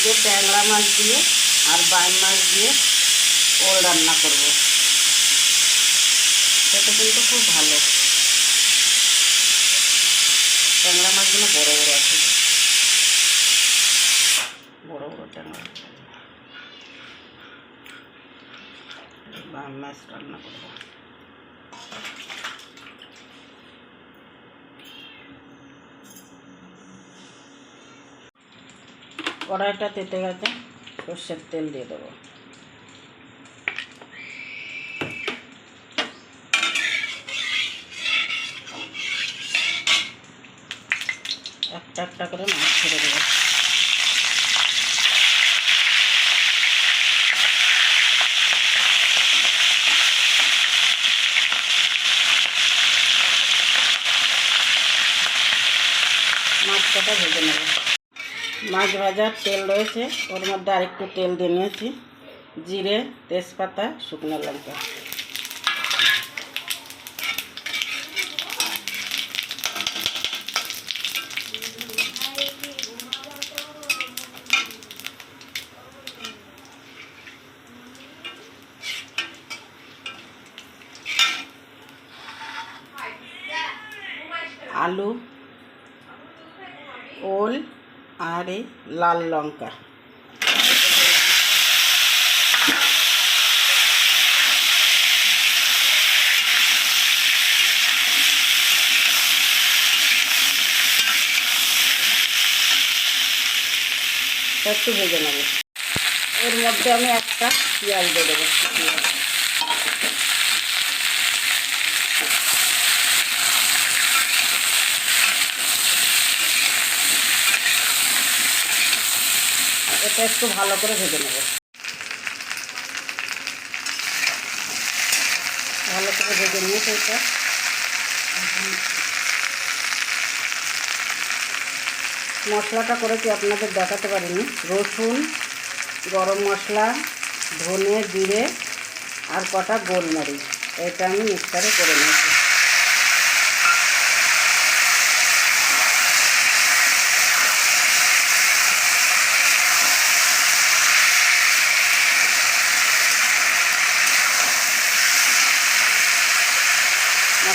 আজকে ট্যাংরা মাছ দিয়ে আর বাইম মাছ দিয়ে ওল রান্না করব। সেটা কিন্তু খুব ভালো। ট্যাংরা মাছগুলো বড় বড় আছে। বড় বড় ট্যাংরা। বাইম মাছ রান্না করব। কড়াইটা তেতে গেছে, সর্ষের তেল দিয়ে দেবো। একটা একটা করে মাছ ছেড়ে দেবো। মাছ কটা ভেজে নেব। মাছ ভাজার তেল রয়েছে। ওর মধ্যে আরেকটু তেল দিয়ে নিয়েছি। জিরে, তেজপাতা, শুকনো লঙ্কা। আলু আর এই লাল লঙ্কা। একটু ভেজে নেব। এর মধ্যে আমি একটা পেঁয়াজ দিয়ে দেবো। এটা একটু ভালো করে ভেজে নেব। ভালো করে ভেজে নিয়েছে এটা। মশলাটা করেছি আপনাদের দেখাতে পারিনি। রসুন, গরম মশলা, ধনে, জিরে আর কটা গোলমরিচ। এটা আমি মিক্সারে করে নিয়েছি।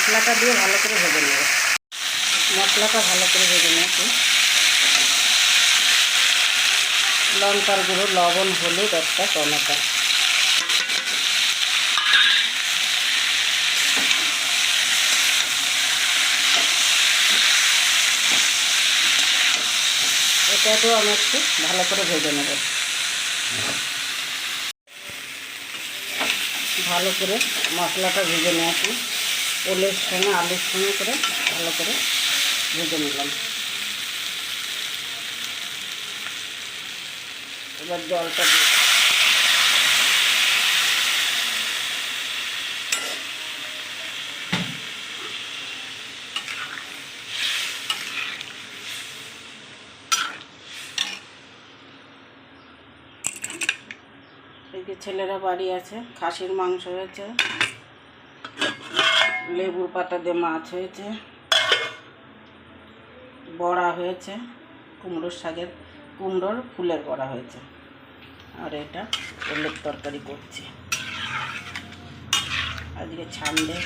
মশলাটা দিয়ে ভালো করে ভেজে নেব। মশলাটা ভালো করে ভেজে নিয়েছি লঙ্কার গুঁড়ো, লবণ, হলুদ একটা টমেটো। এটাকেও আমি একটু ভালো করে ভেজে নেব। ভালো করে মশলাটা ভেজে নিয়েছি ওলের সঙ্গে, আলুর সঙ্গে করে ভালো করে ভেজে নিলাম। এবার জলটা দিয়ে ছেলেরা বাড়ি আছে, খাসির মাংস হয়েছে। লেবুর পাতা দিয়ে মাছ হয়েছে, বড়া হয়েছে, কুমড়োর শাকের কুমড়োর ফুলের বড়া হয়েছে। আর এটা ওলের তরকারি করছি। আজকে ছান্দে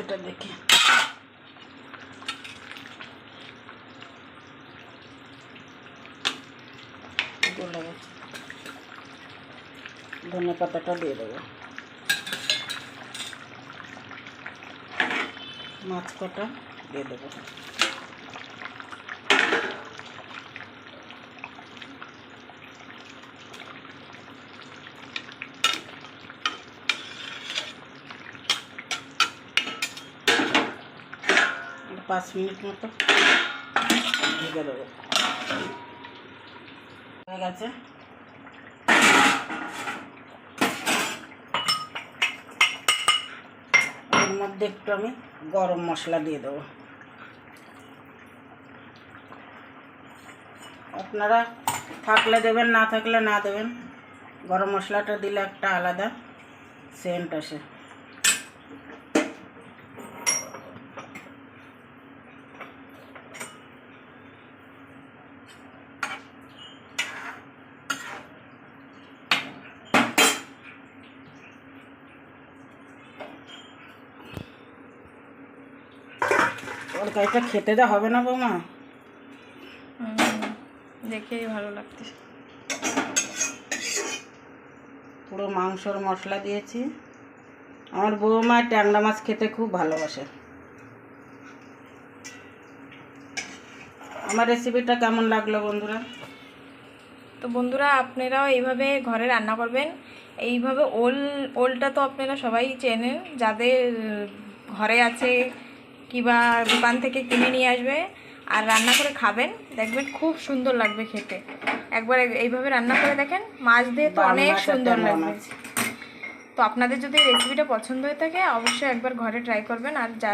এটা দেখি। গেছে ধনে পাতাটা দিয়ে দেবো। মাছ কটা দিয়ে দেবো। পাঁচ মিনিট মতো ঢেকে দেবো। হয়ে গেছে। এর মধ্যে একটু আমি গরম মশলা দিয়ে দেবো। আপনারা থাকলে দেবেন, না থাকলে না দেবেন। গরম মশলাটা দিলে একটা আলাদা সেন্ট আসে। তরকারিটা খেতে যা হবে না বৌমা? দেখেই ভালো লাগতেছে পুরো মাংসর মশলা দিয়েছি। আমার বৌমা ট্যাংরা মাছ খেতে খুব ভালোবাসে। আমার রেসিপিটা কেমন লাগল বন্ধুরা? তো বন্ধুরা আপনারাও এইভাবে ঘরে রান্না করবেন। এইভাবে ওল ওলটা তো আপনারা সবাই চেনেন। যাদের ঘরে আছে কিবা দোকান থেকে কিনে নিয়ে আসবে আর রান্না করে খাবেন দেখবেন খুব সুন্দর লাগবে খেতে। একবার এইভাবে রান্না করে দেখেন মাছ দিয়ে তো অনেক সুন্দর লাগবে। তো আপনাদের যদি রেসিপিটা পছন্দ হয়ে থাকে অবশ্যই একবার ঘরে ট্রাই করবেন আর যা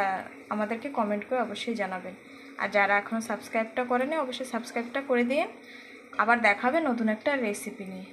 আমাদেরকে কমেন্ট করে অবশ্যই জানাবেন। আর যারা এখনও সাবস্ক্রাইবটা করেনি অবশ্যই সাবস্ক্রাইবটা করে দিয়ে আবার দেখাবে নতুন একটা রেসিপি নিয়ে।